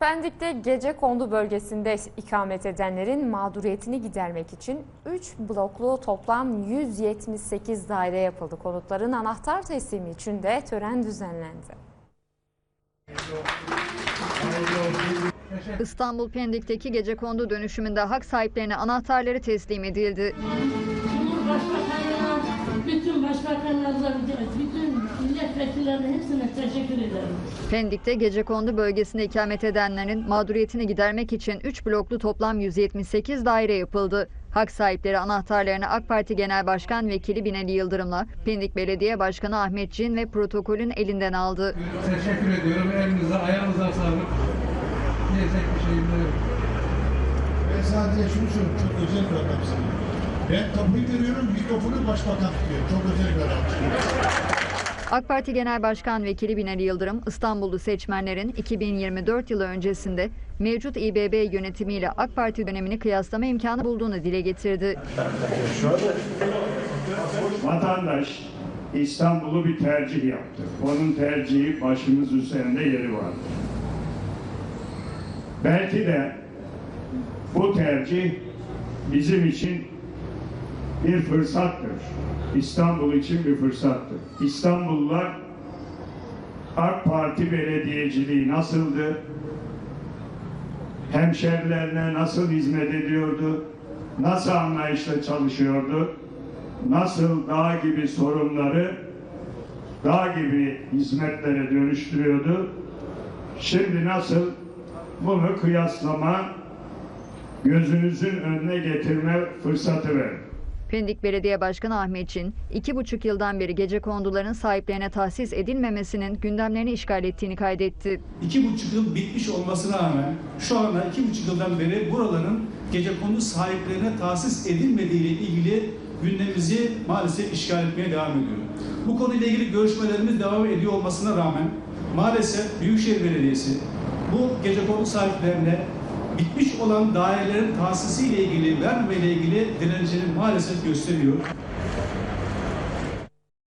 Pendik'te gece kondu bölgesinde ikamet edenlerin mağduriyetini gidermek için 3 bloklu toplam 178 daire yapıldı. Konutların anahtar teslimi için de tören düzenlendi. İstanbul Pendik'teki gecekondu dönüşümünde hak sahiplerine anahtarları teslim edildi. Başbakanlarımıza, bütün milletvekillerine hepsine teşekkür ederim. Pendik'te gecekondu bölgesinde ikamet edenlerin mağduriyetini gidermek için 3 bloklu toplam 178 daire yapıldı. Hak sahipleri anahtarlarını AK Parti Genel Başkan Vekili Binali Yıldırım'la Pendik Belediye Başkanı Ahmet Cin ve protokolün elinden aldı. Teşekkür ediyorum. Elinize, ayağınıza sağlık. Diyecek bir şeyim de yok. Ben sadece şunu söylüyorum, çok özel bir adamsın. Ben kapıyı görüyorum, mikrofonu başbakan tutuyor. Çok özel bir adam. AK Parti Genel Başkan Vekili Binali Yıldırım, İstanbullu seçmenlerin 2024 yılı öncesinde mevcut İBB yönetimiyle AK Parti dönemini kıyaslama imkanı bulduğunu dile getirdi. Vatandaş İstanbul'u bir tercih yaptı. Onun tercihi başımız üzerinde yeri var. Belki de bu tercih bizim için bir fırsattır. İstanbul için bir fırsattır. İstanbullular AK Parti belediyeciliği nasıldı? Hemşerilerine nasıl hizmet ediyordu? Nasıl anlayışla çalışıyordu? Nasıl dağ gibi sorunları dağ gibi hizmetlere dönüştürüyordu? Şimdi nasıl bunu kıyaslama, gözünüzün önüne getirme fırsatı verdi. Pendik Belediye Başkanı Ahmet Çin, iki buçuk yıldan beri gece konduların sahiplerine tahsis edilmemesinin gündemlerini işgal ettiğini kaydetti. İki buçuk yıl bitmiş olmasına rağmen şu anda iki buçuk yıldan beri buraların gecekondu sahiplerine tahsis edilmediği ile ilgili gündemimizi maalesef işgal etmeye devam ediyor. Bu konuyla ilgili görüşmelerimiz devam ediyor olmasına rağmen maalesef Büyükşehir Belediyesi bu gecekondu sahiplerine bitmiş olan dairelerin tahsisi ile ilgili vermeme ile ilgili direncini maalesef gösteriyor.